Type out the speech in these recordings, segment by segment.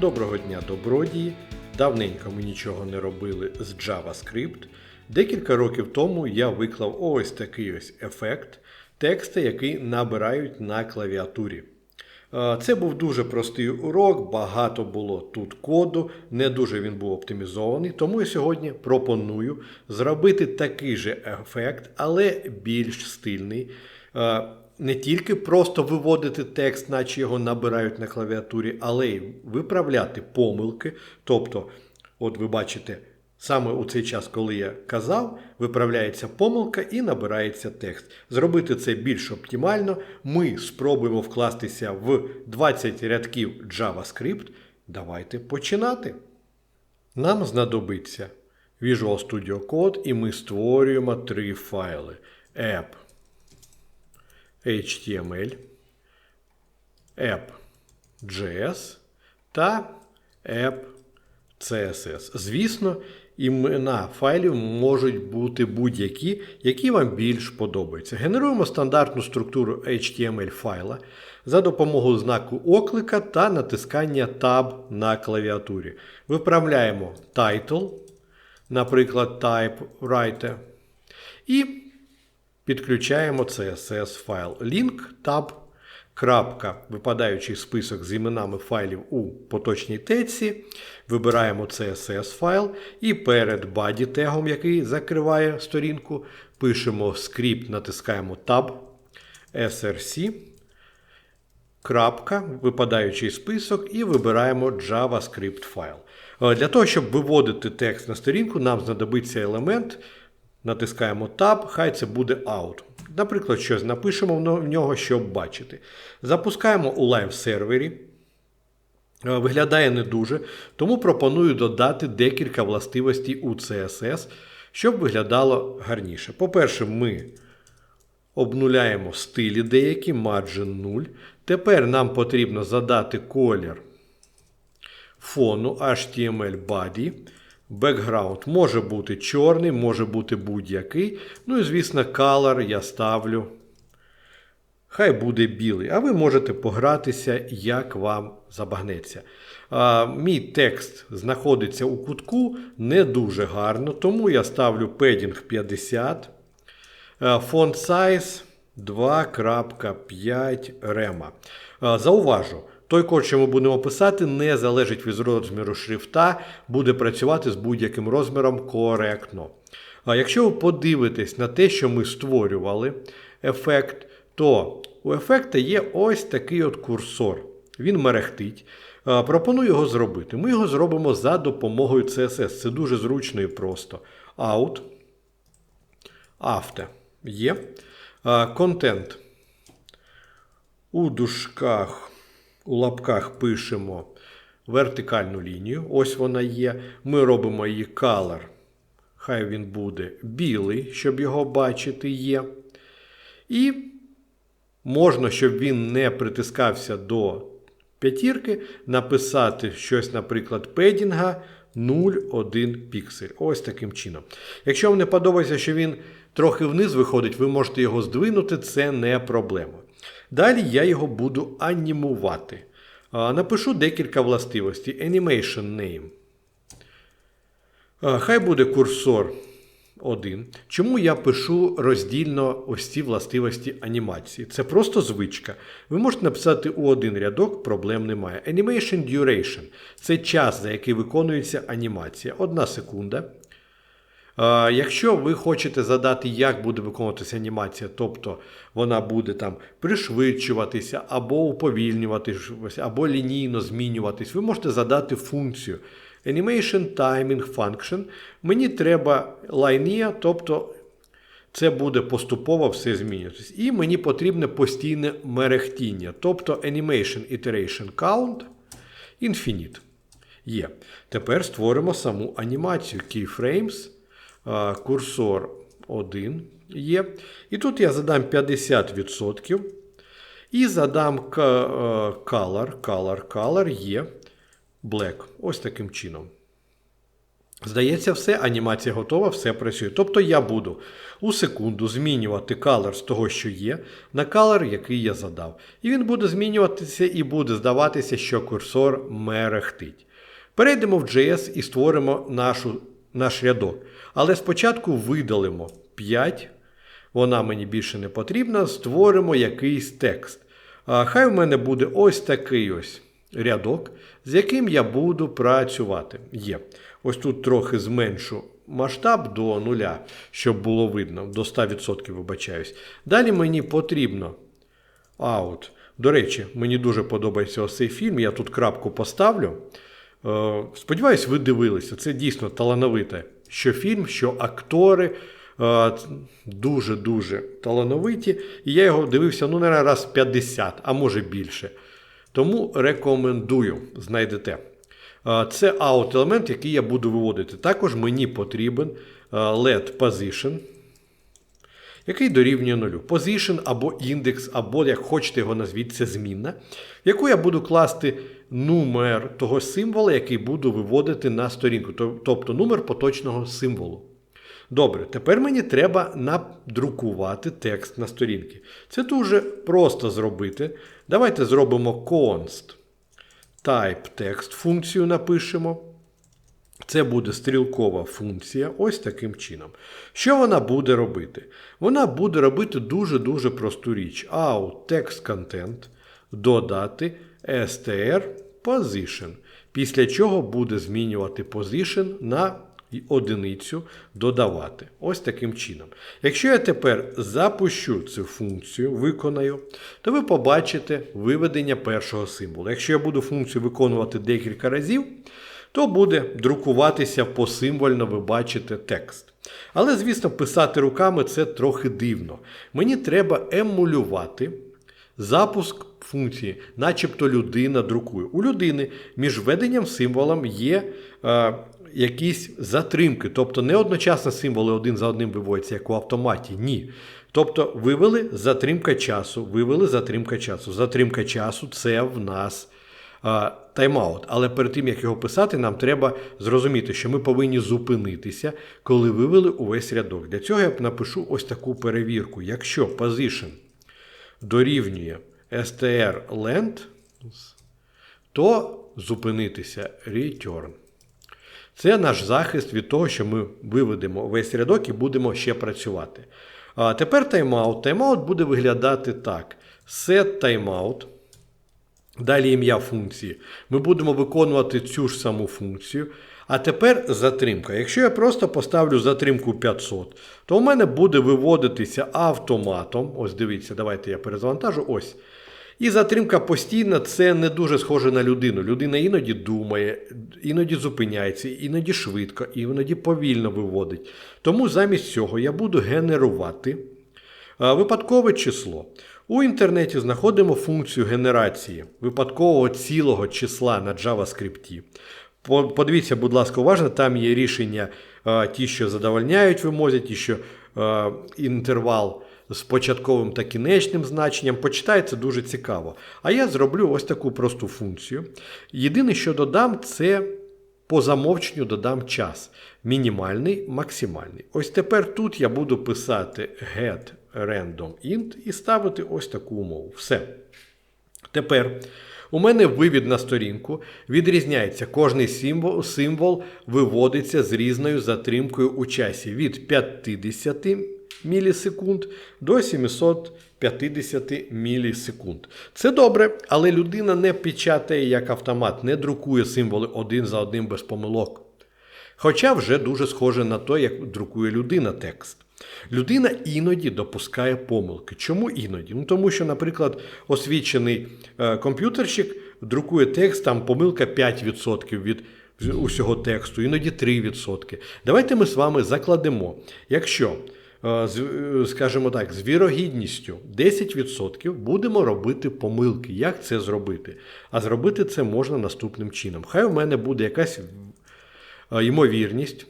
Доброго дня, добродії! Давненько ми нічого не робили з JavaScript. Декілька років тому я виклав ось такий ось ефект текста, який набирають на клавіатурі. Це був дуже простий урок, багато було тут коду, не дуже він був оптимізований. Тому я сьогодні пропоную зробити такий же ефект, але більш стильний. Не тільки просто виводити текст, наче його набирають на клавіатурі, але й виправляти помилки. Тобто, от ви бачите, саме у цей час, коли я казав, виправляється помилка і набирається текст. Зробити це більш оптимально. Ми спробуємо вкластися в 20 рядків JavaScript. Давайте починати. Нам знадобиться Visual Studio Code, і ми створюємо три файли: app, HTML, app.js та app CSS. Звісно, імена файлів можуть бути будь-які, які вам більш подобаються. Генеруємо стандартну структуру HTML файла за допомогою знаку оклика та натискання Tab на клавіатурі. Виправляємо title, наприклад, typewriter, і підключаємо CSS файл. Link tab. Крапка, випадаючий список з іменами файлів у поточній течці. Вибираємо CSS файл і перед body тегом, який закриває сторінку, пишемо скрипт, натискаємо Tab, src, крапка, випадаючий список, і вибираємо JavaScript файл. Е, Для того, щоб виводити текст на сторінку, нам знадобиться елемент. Натискаємо Tab, хай це буде out. Наприклад, щось напишемо в нього, щоб бачити. Запускаємо у лайв сервері. Е, Виглядає не дуже, тому пропоную додати декілька властивостей у CSS, щоб виглядало гарніше. По-перше, ми обнуляємо стилі деякі, margin 0. Тепер нам потрібно задати колір фону HTML body. Бекграунд може бути чорний, може бути будь-який. Ну і, звісно, color я ставлю. Хай буде білий, а ви можете погратися, як вам забагнеться. А, Мій текст знаходиться у кутку не дуже гарно, тому я ставлю padding 50. Font size 2.5 рема. Зауважу. Той код, що ми будемо писати, не залежить від розміру шрифта, буде працювати з будь-яким розміром коректно. А якщо ви подивитесь на те, що ми створювали ефект, то у ефекта є ось такий от курсор. Він мерехтить. Пропоную його зробити. Ми його зробимо за допомогою CSS. Це дуже зручно і просто. Out. After. Є. Контент. У дужках у лапках пишемо вертикальну лінію. Ось вона є. Ми робимо її color. Хай він буде білий, щоб його бачити є. І можна, щоб він не притискався до п'ятірки, написати щось, наприклад, педінга 0,1 піксель. Ось таким чином. Якщо вам не подобається, що він трохи вниз виходить, ви можете його здвинути, це не проблема. Далі я його буду анімувати. Напишу декілька властивостей. Animation name. Хай буде курсор 1. Чому я пишу роздільно ось ці властивості анімації? Це просто звичка. Ви можете написати у один рядок, проблем немає. Animation duration це час, за який виконується анімація. Одна секунда. Якщо ви хочете задати, як буде виконуватися анімація, тобто вона буде там пришвидшуватися, або уповільнюватися, або лінійно змінюватись, ви можете задати функцію Animation Timing Function. Мені треба linear, тобто це буде поступово все змінюватись. І мені потрібне постійне мерехтіння, тобто Animation Iteration Count Infinite. Є. Тепер створимо саму анімацію Keyframes курсор 1 є. І тут я задам 50%. І задам color, color, color є black. Ось таким чином. Здається, все, анімація готова, все працює. Тобто я буду у секунду змінювати color з того, що є, на color, який я задав. І він буде змінюватися і буде здаватися, що курсор мерехтить. Перейдемо в JS і створимо нашу, наш рядок. Але спочатку видалимо 5. Вона мені більше не потрібна. Створимо якийсь текст. Хай в мене буде ось такий ось рядок, з яким я буду працювати. Є. Ось тут трохи зменшу масштаб до нуля, щоб було видно, до 100% вибачаюсь. Далі мені потрібно out. До речі, мені дуже подобається ось цей фільм. Я тут крапку поставлю. Е, Сподіваюсь, ви дивилися. Це дійсно талановите. Що фільм, що актори е, дуже-дуже талановиті. І я його дивився, ну, наверное, раз 50, а може більше. Тому рекомендую, знайдете. Е, Це out-елемент, який я буду виводити. Також мені потрібен LED position, який дорівнює нулю. Position або індекс, або, як хочете його назвіть, це змінна, в яку я буду класти номер того символа, який буду виводити на сторінку, тобто номер поточного символу. Добре, тепер мені треба надрукувати текст на сторінки. Це дуже просто зробити. Давайте зробимо const type text функцію напишемо. Це буде стрілкова функція, ось таким чином. Що вона буде робити? Вона буде робити дуже-дуже просту річ. Out text content додати str position, після чого буде змінювати position на одиницю додавати. Ось таким чином. Якщо я тепер запущу цю функцію, виконаю, то ви побачите виведення першого символу. Якщо я буду функцію виконувати декілька разів, то буде друкуватися посимвольно, ви бачите текст. Але, звісно, писати руками це трохи дивно. Мені треба емулювати запуск функції, начебто людина друкує. У людини між введенням символом є е, якісь затримки, тобто не одночасно символи один за одним виводяться, як у автоматі. Ні. Тобто вивели затримка часу, вивели затримка часу. Затримка часу це в нас тайм-аут. Але перед тим, як його писати, нам треба зрозуміти, що ми повинні зупинитися, коли вивели увесь рядок. Для цього я напишу ось таку перевірку. Якщо position дорівнює str length, то зупинитися return. Це наш захист від того, що ми виведемо весь рядок і будемо ще працювати. А тепер тайм-аут. Тайм-аут буде виглядати так: set timeout. Далі ім'я функції. Ми будемо виконувати цю ж саму функцію. А тепер затримка. Якщо я просто поставлю затримку 500, то у мене буде виводитися автоматом. Ось дивіться, давайте я перезвантажу. Ось. І затримка постійна це не дуже схоже на людину. Людина іноді думає, іноді зупиняється, іноді швидко, іноді повільно виводить. Тому замість цього я буду генерувати випадкове число. У інтернеті знаходимо функцію генерації випадкового цілого числа на JavaScript. Подивіться, будь ласка, уважно, там є рішення ті, що задовольняють вимозі, ті, що інтервал з початковим та кінечним значенням. Почитайте дуже цікаво. А я зроблю ось таку просту функцію. Єдине, що додам, це по замовченню додам час. Мінімальний, максимальний. Ось тепер тут я буду писати get random int і ставити ось таку умову. Все. Тепер у мене вивід на сторінку відрізняється. Кожний символ, символ виводиться з різною затримкою у часі від 50 мілісекунд до 750 мілісекунд. Це добре, але людина не печатає як автомат, не друкує символи один за одним без помилок. Хоча вже дуже схоже на те, як друкує людина текст. Людина іноді допускає помилки. Чому іноді? Ну тому що, наприклад, освічений е, комп'ютерщик друкує текст, там помилка 5% від усього тексту, іноді 3%. Давайте ми з вами закладемо, якщо, е, е, скажімо так, з вірогідністю 10% будемо робити помилки. Як це зробити? А зробити це можна наступним чином. Хай у мене буде якась ймовірність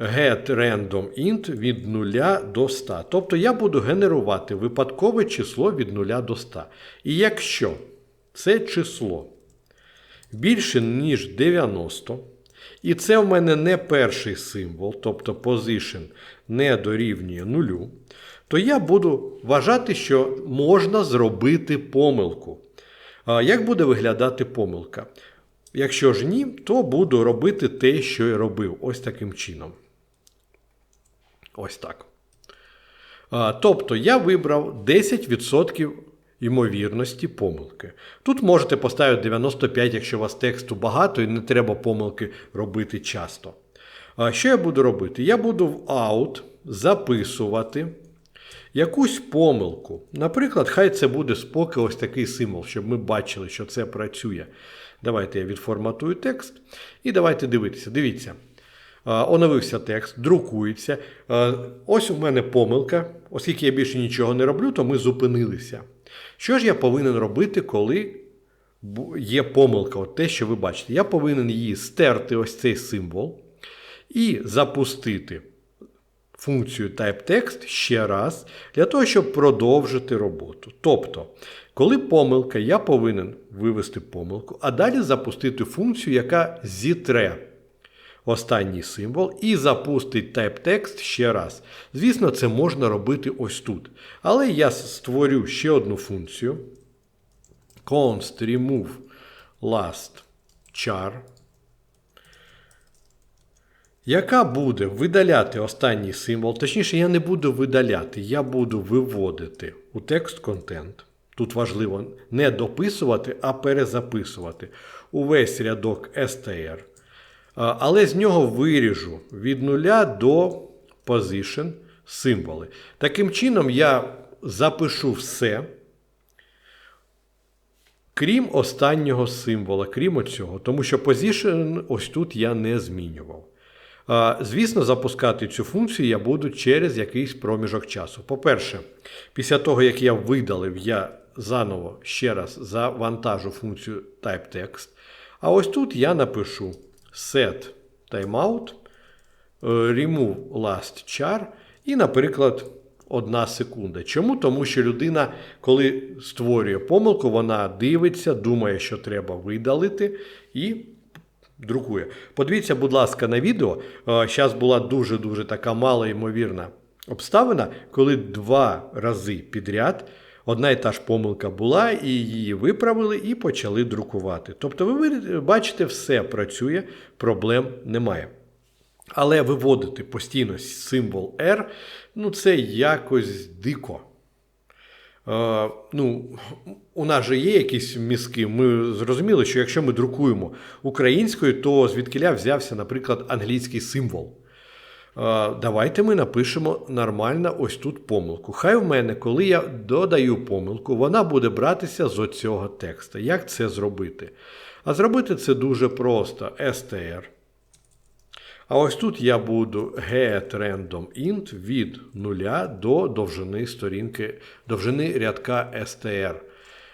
get random int від 0 до 100. Тобто я буду генерувати випадкове число від 0 до 100. І якщо це число більше, ніж 90, І це в мене не перший символ, тобто position не дорівнює нулю, то я буду вважати, що можна зробити помилку. Як буде виглядати помилка? Якщо ж ні, то буду робити те, що я робив. Ось таким чином. Ось так. Тобто я вибрав 10% ймовірності помилки. Тут можете поставити 95, якщо у вас тексту багато і не треба помилки робити часто. Що я буду робити? Я буду в out записувати якусь помилку. Наприклад, хай це буде споки ось такий символ, щоб ми бачили, що це працює. Давайте я відформатую текст. І давайте дивитися. Дивіться. Оновився текст, друкується. Ось у мене помилка. Оскільки я більше нічого не роблю, то ми зупинилися. Що ж я повинен робити, коли є помилка? От те, що ви бачите. Я повинен її стерти, ось цей символ, і запустити функцію TypeText ще раз, для того, щоб продовжити роботу. Тобто, коли помилка, я повинен вивести помилку, а далі запустити функцію, яка зітре останній символ і запустить TypeText ще раз. Звісно, це можна робити ось тут. Але я створю ще одну функцію. const remove last char, яка буде видаляти останній символ. Точніше, я не буду видаляти, я буду виводити у текст контент. Тут важливо не дописувати, а перезаписувати увесь рядок str. Але з нього виріжу від нуля до position символи. Таким чином, я запишу все, крім останнього символа, крім оцього, тому що position ось тут я не змінював. Звісно, запускати цю функцію я буду через якийсь проміжок часу. По-перше, після того, як я видалив, я заново ще раз завантажу функцію TypeText. А ось тут я напишу set timeout, remove last char і, наприклад, одна секунда. Чому? Тому що людина, коли створює помилку, вона дивиться, думає, що треба видалити, і друкує. Подивіться, будь ласка, на відео. Зараз була дуже-дуже така мала ймовірна обставина, коли два рази підряд. Одна і та ж помилка була, і її виправили і почали друкувати. Тобто, ви бачите, все працює, проблем немає. Але виводити постійно символ R, ну це якось дико. Е, ну, У нас же є якісь мізки. Ми зрозуміли, що якщо ми друкуємо українською, то звідкиля взявся, наприклад, англійський символ. Давайте ми напишемо нормально ось тут помилку. Хай в мене, коли я додаю помилку, вона буде братися з оцього текста. Як це зробити? А зробити це дуже просто. str. А ось тут я буду get random int від 0 до довжини сторінки, довжини рядка str.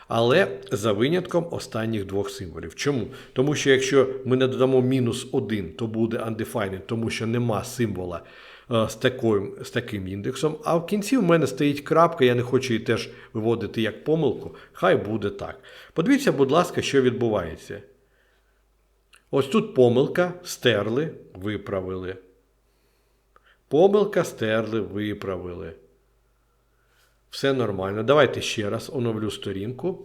Але за винятком останніх двох символів. Чому? Тому що якщо ми не додамо мінус 1, то буде undefined, тому що нема символа е, з таким, з таким індексом. А в кінці в мене стоїть крапка, я не хочу її теж виводити як помилку. Хай буде так. Подивіться, будь ласка, що відбувається. Ось тут помилка, стерли, виправили. Помилка стерли, виправили. Все нормально. Давайте ще раз оновлю сторінку.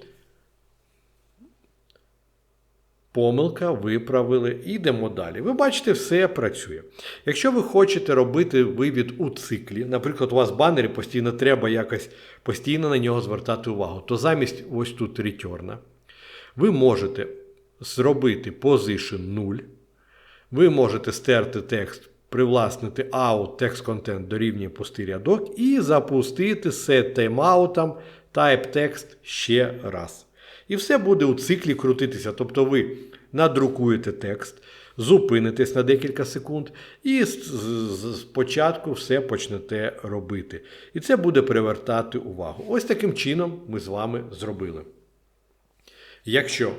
Помилка, виправили, йдемо далі. Ви бачите, все працює. Якщо ви хочете робити вивід у циклі, наприклад, у вас банері постійно треба якось постійно на нього звертати увагу, то замість ось тут return, ви можете зробити position 0. Ви можете стерти текст привласнити out text content дорівнює пустий рядок і запустити set timeout type text ще раз. І все буде у циклі крутитися. Тобто ви надрукуєте текст, зупинитесь на декілька секунд, і спочатку все почнете робити. І це буде привертати увагу. Ось таким чином ми з вами зробили. Якщо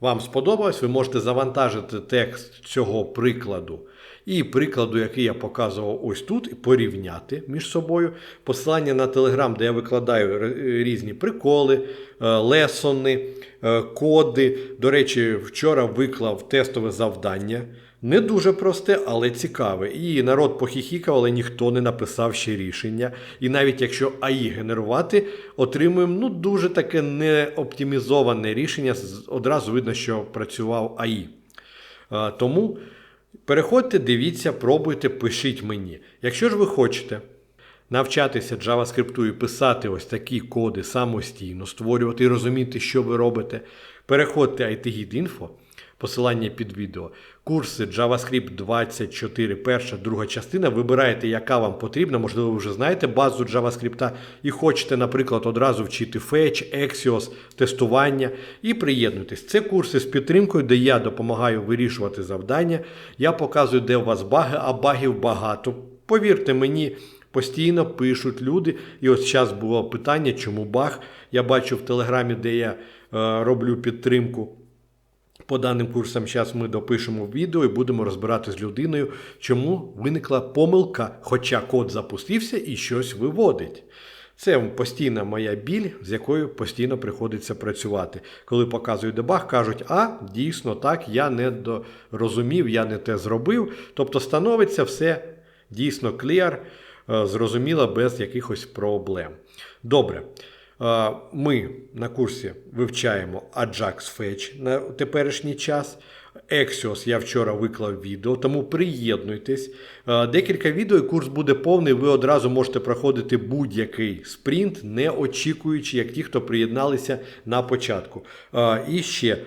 вам сподобалось, ви можете завантажити текст цього прикладу і прикладу, який я показував ось тут, порівняти між собою. Посилання на Телеграм, де я викладаю різні приколи, е, лесони, е, коди. До речі, вчора виклав тестове завдання. Не дуже просте, але цікаве. І народ похіхікав, але ніхто не написав ще рішення. І навіть якщо АІ генерувати, отримуємо ну, дуже таке неоптимізоване рішення. Одразу видно, що працював АІ. Е, Тому переходьте, дивіться, пробуйте, пишіть мені. Якщо ж ви хочете навчатися JavaScript і писати ось такі коди самостійно, створювати і розуміти, що ви робите, переходьте IT-Guide.info, посилання під відео, курси JavaScript 24, перша, друга частина. Вибираєте, яка вам потрібна. Можливо, ви вже знаєте базу JavaScript і хочете, наприклад, одразу вчити Fetch, Axios, тестування і приєднуйтесь. Це курси з підтримкою, де я допомагаю вирішувати завдання. Я показую, де у вас баги, а багів багато. Повірте мені, постійно пишуть люди. І ось зараз було питання, чому баг. Я бачу в телеграмі, де я е, роблю підтримку. По даним курсам зараз ми допишемо відео і будемо розбирати з людиною, чому виникла помилка, хоча код запустився і щось виводить. Це постійна моя біль, з якою постійно приходиться працювати. Коли показую дебаг, кажуть, а дійсно так, я не розумів, я не те зробив. Тобто становиться все дійсно clear, е, зрозуміло, без якихось проблем. Добре. Ми на курсі вивчаємо Ajax Fetch на теперішній час. Axios я вчора виклав відео, тому приєднуйтесь. Декілька відео і курс буде повний. Ви одразу можете проходити будь-який спринт, не очікуючи, як ті, хто приєдналися на початку. І ще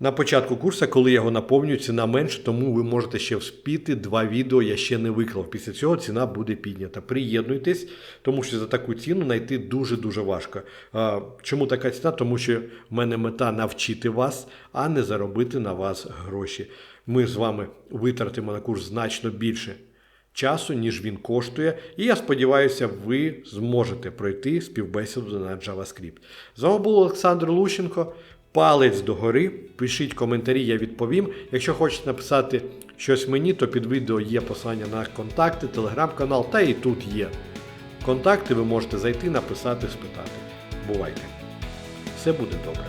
на початку курсу, коли я його наповнюю, ціна менше, тому ви можете ще вспіти. Два відео я ще не виклав. Після цього ціна буде піднята. Приєднуйтесь, тому що за таку ціну знайти дуже-дуже важко. Чому така ціна? Тому що в мене мета навчити вас, а не заробити на вас гроші. Ми з вами витратимо на курс значно більше часу, ніж він коштує. І я сподіваюся, ви зможете пройти співбесіду на JavaScript. З вами був Олександр Лущенко. Палець догори, пишіть коментарі, я відповім. Якщо хочете написати щось мені, то під відео є посилання на контакти, телеграм-канал, та і тут є контакти. Ви можете зайти, написати, спитати. Бувайте! Все буде добре.